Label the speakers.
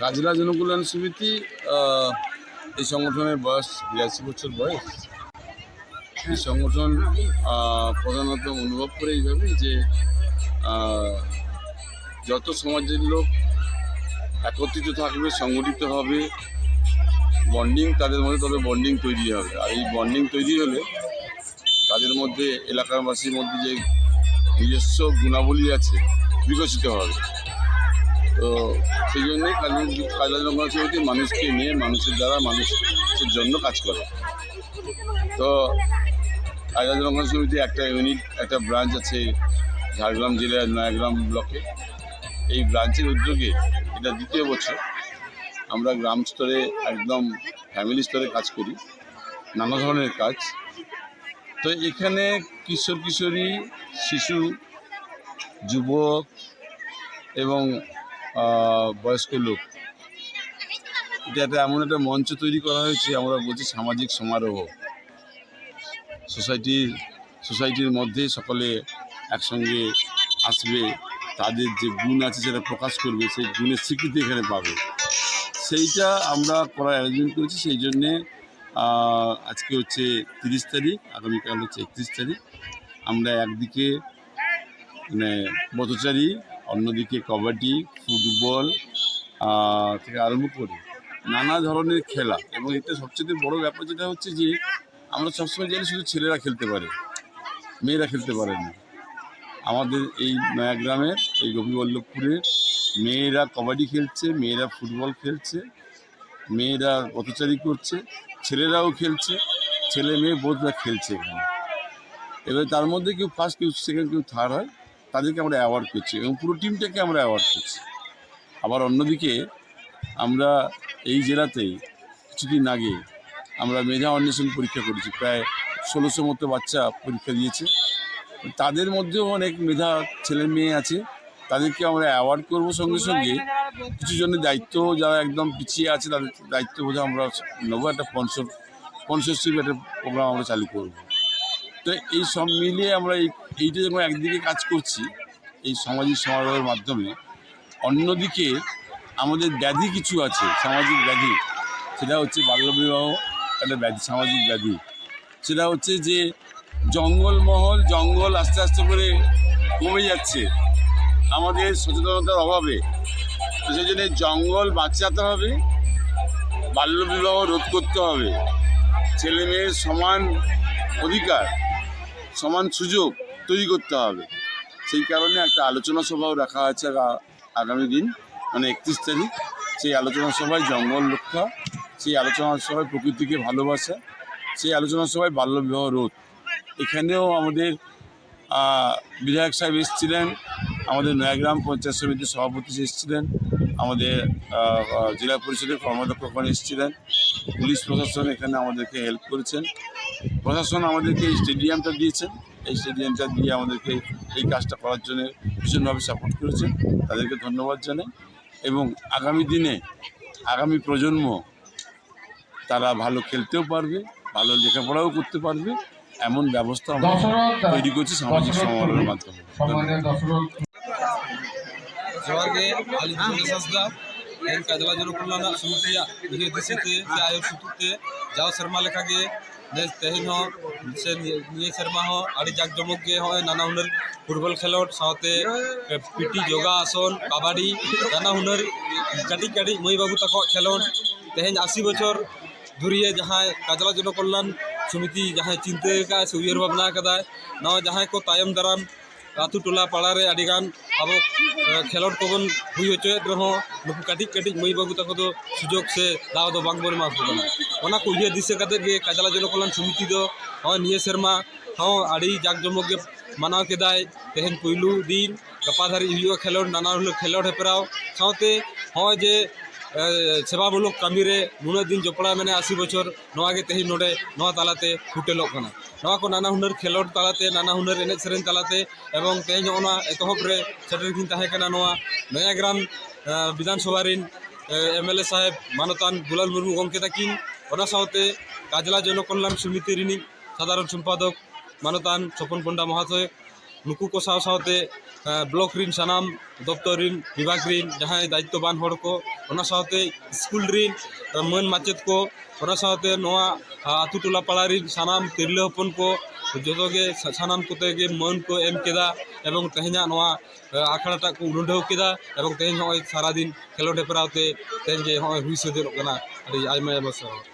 Speaker 1: কাজলা জনকল্যাণ সমিতি এই সংগঠনের বয়স বিরাশি বছর বয়স। এই সংগঠন প্রধানত অনুভব করে এইভাবে যে যত সমাজের লোক একত্রিত থাকবে, সংগঠিত হবে, বন্ডিং তাদের মধ্যে তবে বন্ডিং তৈরি হবে। আর এই বন্ডিং তৈরি হলে তাদের মধ্যে এলাকাবাসীর মধ্যে যে নিজস্ব গুণাবলী আছে, বিকশিত হবে। তো সেই জন্যই কাজী কাজলা জনগণ সমিতি মানুষকে নিয়ে, মানুষের দ্বারা মানুষের জন্য কাজ করে। তো কাজলা জনগণ সমিতি একটা ইউনিট একটা ব্রাঞ্চ আছে ঝাড়গ্রাম জেলার নয়াগ্রাম ব্লকে। এই ব্রাঞ্চের উদ্যোগে এটা দ্বিতীয় বছর আমরা গ্রাম স্তরে একদম ফ্যামিলি স্তরে কাজ করি, নানা ধরনের কাজ। তো এখানে কিশোর কিশোরী শিশু, যুবক এবং বয়স্ক লোক। এটা একটা এমন একটা মঞ্চ তৈরি করা হয়েছে, আমরা বলছি সামাজিক সমারোহ। সোসাইটির সোসাইটির মধ্যে সকলে একসঙ্গে আসবে, তাদের যে গুণ আছে সেটা প্রকাশ করবে, সেই গুণের স্বীকৃতি এখানে পাবে। সেইটা আমরা করার অ্যারেঞ্জমেন্ট করেছি, সেই জন্যে আজকে হচ্ছে তিরিশ তারিখ, আগামীকাল হচ্ছে একত্রিশ তারিখ। আমরা একদিকে মানে পথচারী অন্যদিকে কবাডি, ফুটবল থেকে আরম্ভ করে নানা ধরনের খেলা। এবং এতে সবচেয়ে বড় ব্যাপার যেটা হচ্ছে যে, আমরা সবসময় জানি শুধু ছেলেরা খেলতে পারে, মেয়েরা খেলতে পারে না। আমাদের এই নয়াগ্রামের এই গোপীবল্লভপুরের মেয়েরা কবাডি খেলছে, মেয়েরা ফুটবল খেলছে, মেয়েরা পথচারী করছে, ছেলেরাও খেলছে ছেলে মেয়ে বোধরা খেলছে এখানে। এবার তার মধ্যে কেউ ফার্স্ট কেউ সেকেন্ড কেউ থার্ড হয়। তাদেরকে আমরা অ্যাওয়ার্ড করছি এবং পুরো টিমটাকে আমরা অ্যাওয়ার্ড করছি। আবার অন্যদিকে আমরা এই জেলাতেই কিছুদিন আগে আমরা মেধা অন্বেষণ পরীক্ষা করেছি, প্রায় ষোলোশো মতো বাচ্চা পরীক্ষা দিয়েছে। তাদের মধ্যেও অনেক মেধা ছেলে মেয়ে আছে, তাদেরকে আমরা অ্যাওয়ার্ড করব সঙ্গে সঙ্গে। কিছু জনের দায়িত্ব যারা একদম পিছিয়ে আছে, তাদের দায়িত্ব বোধহয় আমরা নেব, একটা স্পন্সর স্পন্সরশিপ একটা প্রোগ্রাম আমরা চালু করব। তো এই সব মিলিয়ে আমরা এই এইটা যখন একদিকে কাজ করছি, এই সামাজিক সমারোহের মাধ্যমে, অন্যদিকে আমাদের ব্যাধি কিছু আছে, সামাজিক ব্যাধি। সেটা হচ্ছে বাল্যবিবাহ, একটা ব্যাধি, সামাজিক ব্যাধি। সেটা হচ্ছে যে জঙ্গলমহল, জঙ্গল আস্তে আস্তে করে কমে যাচ্ছে। আমাদের সচেতনতার অভাবে। সেই জন্য জঙ্গল বাঁচাতে হবে, বাল্যবিবাহ রোধ করতে হবে। ছেলে মেয়ের সমান অধিকার, সমান সুযোগ তৈরি করতে হবে। সেই কারণে একটা আলোচনা সভাও রাখা আছে আগামী দিন মানে একত্রিশ তারিখ। সেই আলোচনা সভায় জঙ্গল রক্ষা, সেই আলোচনা সভায় প্রকৃতিকে ভালোবাসা, সেই আলোচনা সভায় বাল্যবিবাহ রোধ। এখানেও আমাদের বিধায়ক সাহেব এসেছিলেন, আমাদের নয়াগ্রাম পঞ্চায়েত সমিতির সভাপতি এসেছিলেন, আমাদের জেলা পরিষদের কর্মাধ্যক্ষ ওখানে এসেছিলেন, পুলিশ প্রশাসন এখানে আমাদেরকে হেল্প করেছেন। প্রশাসন আমাদেরকে স্টেডিয়ামটা দিয়েছেন। এই স্টেডিয়ামটা দিয়ে আমাদেরকে এই কাজটা করার জন্য ভীষণভাবে সাপোর্ট করেছে তাদেরকে ধন্যবাদ জানাই এবং আগামী দিনে আগামী প্রজন্ম তারা ভালো খেলতেও পারবে ভালো লেখাপড়াও করতে পারবে এমন ব্যবস্থা তৈরি করছে সামাজিক সমাবেশের মাধ্যমে।
Speaker 2: জোয়ারকে আলী হাসদা সমিতি কায়দাবাজার দেশেতে যে আয়োগ যাও শর্মা লেখাকে। ᱱᱮᱥ ᱛᱮᱦᱮᱧ ᱦᱚᱸ ᱥᱮ ᱱᱤᱭᱟᱹ ᱥᱮᱨᱢᱟ ᱦᱚᱸ ᱟᱹᱰᱤ ᱡᱟᱠ ᱡᱚᱢᱚᱠ ᱜᱮ ᱦᱚᱸᱜᱼᱚᱭ ᱱᱟᱱᱟ ᱦᱩᱱᱟᱹᱨ ᱯᱷᱩᱴᱵᱚᱞ ᱠᱷᱮᱞᱳᱰ ᱥᱟᱶᱛᱮ ᱯᱤᱴᱤ ᱡᱳᱜᱟ ᱟᱥᱚᱱ ᱠᱟᱵᱟᱰᱤ ᱱᱟᱱᱟ ᱦᱩᱱᱟᱹᱨ ᱠᱟᱹᱴᱤᱡ ᱠᱟᱹᱴᱤᱡ ᱢᱟᱹᱭ ᱵᱟᱹᱵᱩ ᱛᱟᱠᱚ ᱠᱷᱮᱞᱳᱰ ᱛᱮᱦᱮᱧ ᱟᱥᱤ ᱵᱚᱪᱷᱚᱨ धुरिए जहाँ काजला जन कल्याण समिति जहाँ चिंता से उयर भावना नवा जहाँ को तायम दाराम ᱟᱛᱩ ᱴᱚᱞᱟ ᱯᱟᱲᱟᱨᱮ ᱟᱹᱰᱤᱜᱟᱱ ᱟᱵᱚ ᱠᱷᱮᱞᱳᱰ ᱠᱚᱵᱚᱱ ᱦᱩᱭ ᱦᱚᱪᱚᱭᱮᱫ ᱨᱮᱦᱚᱸ ᱱᱩᱠᱩ ᱠᱟᱹᱴᱤᱡ ᱠᱟᱹᱴᱤᱡ ᱢᱟᱹᱭ ᱵᱟᱹᱵᱩ ᱛᱟᱠᱚ ᱫᱚ ᱥᱩᱡᱳᱜᱽ ᱥᱮ ᱫᱟᱣ ᱫᱚ ᱵᱟᱝ ᱵᱚᱱ ᱮᱢᱟ ᱠᱚ ᱠᱟᱱᱟ ᱚᱱᱟ ᱠᱚ ᱩᱭᱦᱟᱹᱨ ᱫᱤᱥᱟᱹ ᱠᱟᱛᱮᱫ ᱜᱮ ᱠᱟᱡᱽᱞᱟ ᱡᱚᱱᱚᱠᱚᱞᱚᱱ ᱥᱚᱢᱤᱛᱤ ᱫᱚ ᱦᱚᱸ ᱱᱤᱭᱟᱹ ᱥᱮᱨᱢᱟ ᱦᱚᱸ ᱟᱹᱰᱤ ᱡᱟᱠ ᱡᱚᱢᱚᱠ ᱜᱮ ᱢᱟᱱᱟᱣ ᱠᱮᱫᱟᱭ ᱛᱮᱦᱮᱧ ᱯᱩᱭᱞᱩ ᱫᱤᱱ ᱜᱟᱯᱟ ᱫᱷᱟᱹᱨᱤᱡ ᱦᱩᱭᱩᱜᱼᱟ ᱠᱷᱮᱞᱳᱰ ᱱᱟᱱᱟ ᱦᱩᱱᱟᱹᱨ ᱠᱷᱮᱞᱳᱰ ᱦᱮᱯᱨᱟᱣ ᱥᱟᱶᱛᱮ ᱦᱚᱸᱜᱼᱚᱭ ᱡᱮ ᱥᱮᱵᱟᱵᱩᱞᱩᱠ ᱠᱟᱹᱢᱤ ᱨᱮ ᱱᱩᱱᱟᱹᱜ ᱫᱤᱱ ᱡᱚᱯᱲᱟᱣ ᱢᱮᱱᱟᱜᱼᱟ ᱟᱥᱤ ᱵᱚᱪᱷᱚᱨ ᱱᱚᱣᱟ ᱜᱮ ᱛᱮᱦᱮᱧ ᱱᱚᱰᱮ ᱱᱚᱣᱟ ᱛᱟᱞᱟᱛᱮ ᱯᱷᱩᱴᱮᱞᱚᱜ ᱠᱟᱱᱟ ᱱᱚᱣᱟ ᱠᱚ ᱱᱟᱱᱟ ᱦᱩᱱᱟᱹᱨ ᱠᱷᱮᱞᱳᱰ ᱛᱟᱞᱟᱛᱮ ᱱᱟᱱᱟ ᱦᱩᱱᱟᱹᱨ ᱮᱱᱮᱡ ᱥᱮᱨᱮᱧ ᱛᱟᱞᱟᱛᱮ ᱮᱵᱚᱝ ᱛᱮᱦᱮᱧ ᱱᱚᱣᱟ ᱮᱛᱚᱦᱚᱵ ᱨᱮ ᱥᱮᱴᱮᱨ ᱠᱤᱱ ᱛᱟᱦᱮᱸ ᱠᱟᱱᱟ ᱱᱚᱣᱟ ᱱᱚᱭᱟᱜᱨᱟᱢ ᱵᱤᱫᱷᱟᱱᱥᱚᱵᱷᱟ ᱨᱤᱱ এমএলএ সাহেব মানতান গুলাল মুর্মু গমকে থাকেন ওনার সাথে কাজলা জনকল্যাণ সমিতি রিনি সাধারণ সম্পাদক মানতান স্বপন পণ্ডা মহাশয় ᱱᱩᱠᱩ ᱠᱚ ᱥᱟᱶ ᱥᱟᱶᱛᱮ ᱟᱸ, ᱵᱞᱚᱠ ᱨᱤᱱ ᱥᱟᱱᱟᱢ ᱫᱚᱯᱛᱚᱨ ᱨᱤᱱ ᱵᱤᱵᱷᱟᱜᱽ ᱨᱤᱱ ᱡᱟᱦᱟᱸᱭ ᱫᱟᱭᱤᱛᱛᱚᱵᱟᱱ ᱦᱚᱲ ᱠᱚ ᱚᱱᱟ ᱥᱟᱶᱛᱮ ᱥᱠᱩᱞ ᱨᱤᱱ ᱟᱸ, ᱢᱟᱹᱱ ᱢᱟᱪᱮᱫ ᱠᱚ ᱚᱱᱟ ᱥᱟᱶᱛᱮ ᱱᱚᱣᱟ ᱟᱸ, ᱟᱛᱳ ᱴᱚᱞᱟ ᱯᱟᱲᱟ ᱨᱤᱱ ᱥᱟᱱᱟᱢ ᱛᱤᱨᱞᱟᱹ ᱦᱚᱯᱚᱱ ᱠᱚ ᱡᱚᱛᱚ ᱜᱮ ᱥᱟ- ᱥᱟᱱᱟᱢ ᱠᱚᱛᱮ ᱜᱮ ᱢᱟᱹᱱ ᱠᱚ ᱮᱢ ᱠᱮᱫᱟ ᱮᱵᱚᱝ ᱛᱮᱦᱮᱧᱟᱜ ᱱᱚᱣᱟ ᱟᱸ, ᱟᱠᱷᱲᱟᱴᱟᱜ ᱠᱚ ᱩᱰᱷᱟᱹᱣ ᱠᱮᱫᱟ ᱮᱵᱚᱝ ᱛᱮᱦᱮᱧ ᱱᱚᱜᱼᱚᱭ ᱥᱟᱨᱟᱫᱤᱱ ᱠᱷᱮᱞᱳᱰ ᱦᱮᱯᱨᱟᱣ ᱛᱮ ᱛᱮᱦᱮᱧ ᱡᱮ ᱱᱚᱜᱼᱚᱭ ᱦᱩᱭ ᱥᱟᱹᱛᱚᱜ ᱠᱟᱱᱟ ᱟᱹᱰᱤ ᱟᱭᱢᱟ ᱟᱭᱢᱟ ᱥᱟᱨᱦᱟᱣ